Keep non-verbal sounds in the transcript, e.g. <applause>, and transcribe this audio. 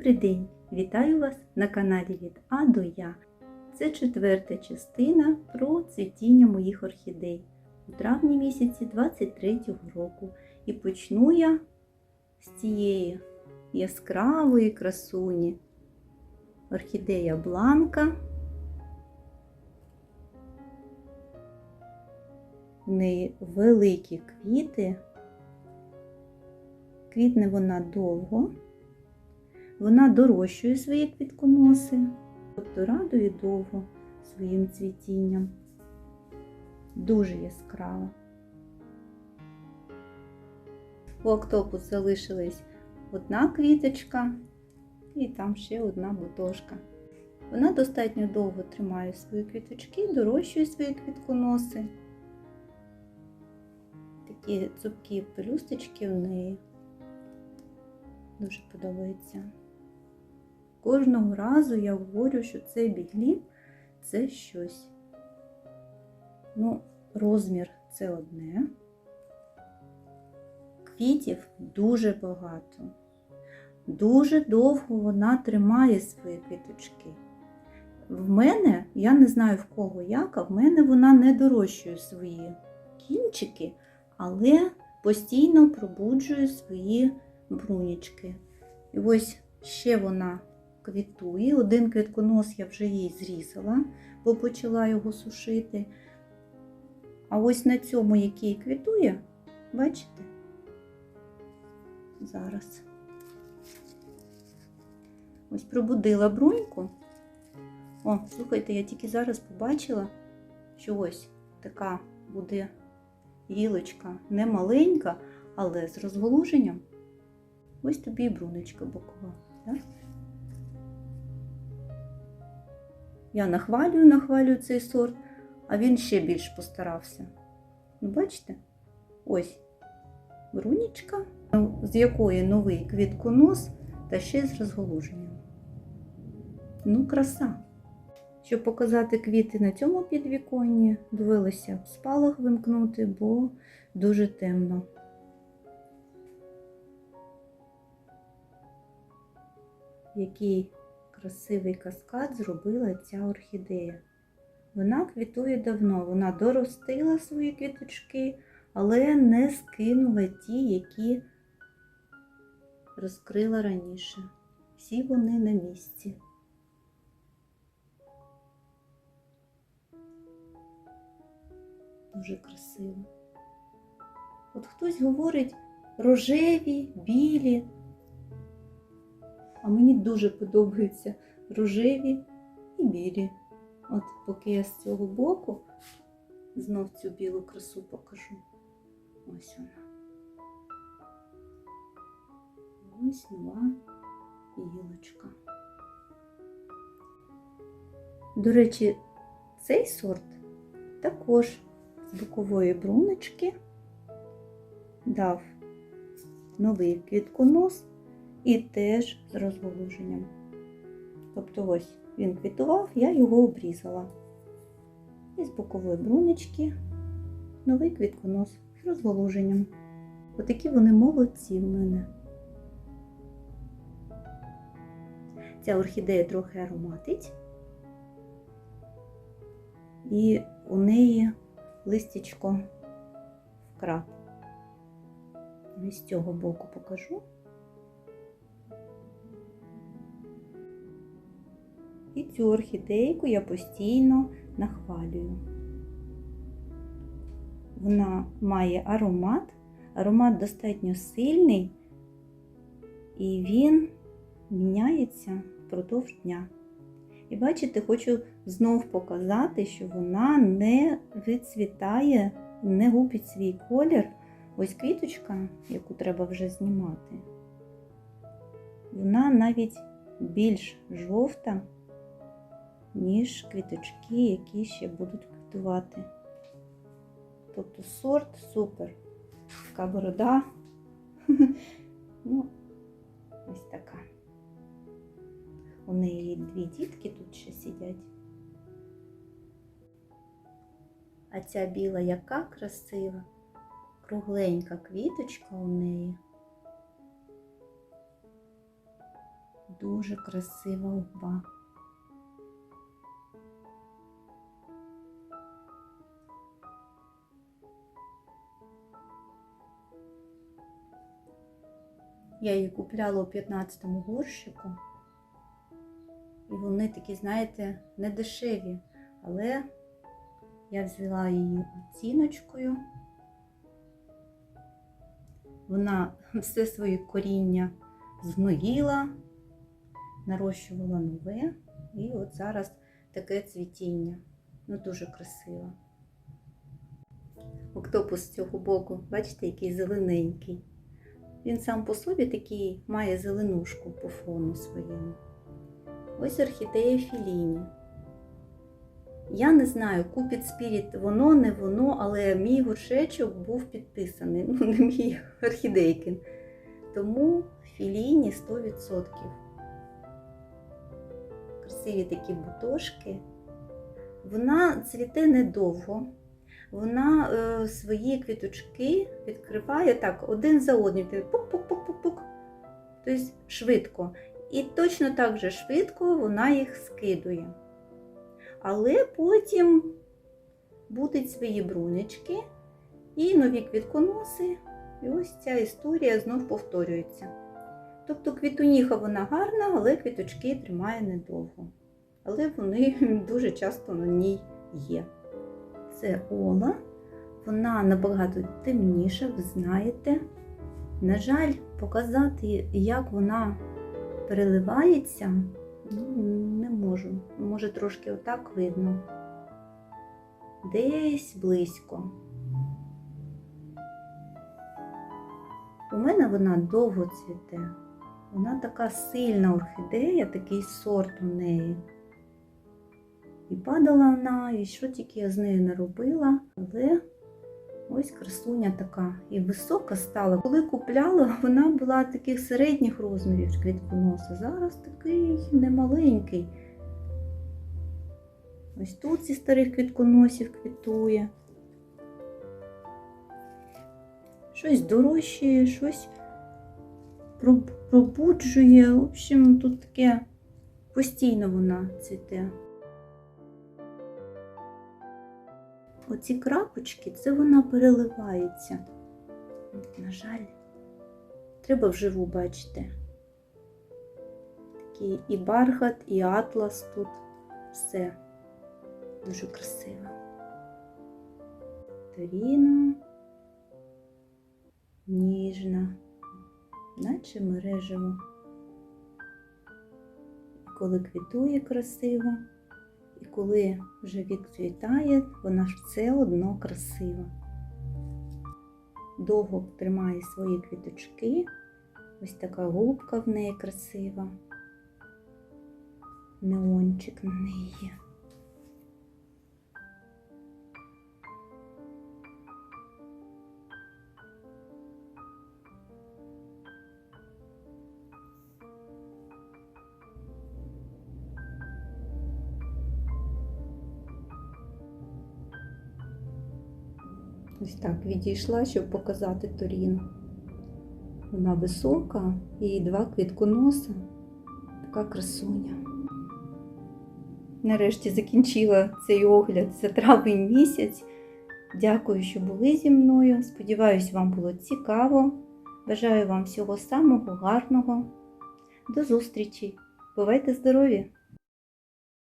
Добрий день! Вітаю вас на каналі від А до Я. Це четверта частина про цвітіння моїх орхідей у травні місяці 23-го року. І почну я з цієї яскравої красуні. Орхідея Бланка. В неї великі квіти. Квітне вона довго. Вона дорощує свої квітконоси, тобто радує довго своїм цвітінням. Дуже яскрава. У октопус залишилась одна квіточка і там ще одна бутошка. Вона достатньо довго тримає свої квіточки, дорощує свої квітконоси. Такі цупкі пелюсточки в неї. Дуже подобається. Кожного разу я говорю, що цей біглів це щось. Ну, розмір це одне. Квітів дуже багато. Дуже довго вона тримає свої квіточки. В мене, я не знаю в кого як, а в мене вона не дорощує свої кінчики, але постійно пробуджує свої брунічки. І ось ще вона квітує. Один квітконос я вже їй зрізала, бо почала його сушити. А ось на цьому, який квітує, бачите? Зараз. Ось пробудила бруньку. О, слухайте, я тільки зараз побачила, що ось така буде гілочка не маленька, але з розголуженням. Ось тобі і брунечка бокова. Так? Я нахвалюю, нахвалюю цей сорт, а він ще більш постарався. Ну, бачите? Ось брунічка, з якої новий квітконос та ще з розголуженням. Ну, краса. Щоб показати квіти на цьому підвіконні, довелося спалах вимкнути, бо дуже темно. Який красивий каскад зробила ця орхідея. Вона квітує давно, вона доростила свої квіточки, але не скинула ті, які розкрила раніше. Всі вони на місці. Дуже красиво. От хтось говорить рожеві, білі. А мені дуже подобаються рожеві і білі. От поки я з цього боку знов цю білу красу покажу. Ось вона. Ось нова гілочка. До речі, цей сорт також з бокової бруночки дав новий квітконос і теж з розголуженням. Тобто ось він квітував, я його обрізала. І з бокової брунечки новий квітконос з розголуженням. Отакі вони молодці в мене. Ця орхідея трохи ароматить, і у неї листячко вкрап. Ось з цього боку покажу. І цю орхідейку я постійно нахвалюю. Вона має аромат, аромат достатньо сильний, і він міняється впродовж дня. І бачите, хочу знов показати, що вона не відцвітає, не губить свій колір. Ось квіточка, яку треба вже знімати, вона навіть більш жовта ніж квіточки, які ще будуть квітувати. Тобто сорт супер. Така борода. <laughs> ну, ось така. У неї дві дітки тут ще сидять. А ця біла яка красива, кругленька квіточка у неї. Дуже красива губа. Я її купляла у 15-му горщику. І вони такі, знаєте, не дешеві. Але я взяла її оціночкою. Вона <laughs> все своє коріння згноїла, нарощувала нове. І от зараз таке цвітіння. Ну, дуже красиво. Октопус з цього боку, бачите, який зелененький. Він сам по собі такий має зеленушку по фону своєму. Ось орхідея Філіні. Я не знаю, Купід Спіріт воно, не воно, але мій горшечок був підписаний. <laughs> Ну, не мій орхідейкин. Тому Філіні 100%. Красиві такі бутошки. Вона цвіте недовго. Вона е, свої квіточки відкриває так один за одним. Пук-пук-пук-пук-пук. Тобто швидко. І точно так же швидко вона їх скидує. Але потім будуть свої брунечки і нові квітконоси. І ось ця історія знов повторюється. Тобто квітуніха вона гарна, але квіточки тримає недовго. Але вони <laughs> дуже часто на ній є. Це Ола, вона набагато темніша, ви знаєте. На жаль, показати, як вона переливається, ну, не можу. Може, трошки отак видно. Десь близько. У мене вона довго цвіте. Вона така сильна орхідея, такий сорт у неї. І падала вона, і що тільки я з нею не робила, але ось красуня така. І висока стала. Коли купляла, вона була таких середніх розмірів квітконоса. Зараз такий немаленький. Ось тут зі старих квітконосів квітує. Щось дорожчає, щось пробуджує. В общем, тут таке постійно вона цвіте. Оці крапочки, це вона переливається. На жаль, треба вживу бачити. Такий і бархат, і атлас тут все дуже красиво. Торіно, ніжна, наче мережево. Коли квітує красиво. Коли вже відцвітає, вона ж все одно красива. Довго тримає свої квіточки. Ось така губка в неї красива. Неончик на неї є. Ось так відійшла, щоб показати Торіну. Вона висока, її два квітконоса, така красуня. Нарешті закінчила цей огляд за травень місяць. Дякую, що були зі мною. Сподіваюсь, вам було цікаво. Бажаю вам всього самого гарного. До зустрічі! Бувайте здорові!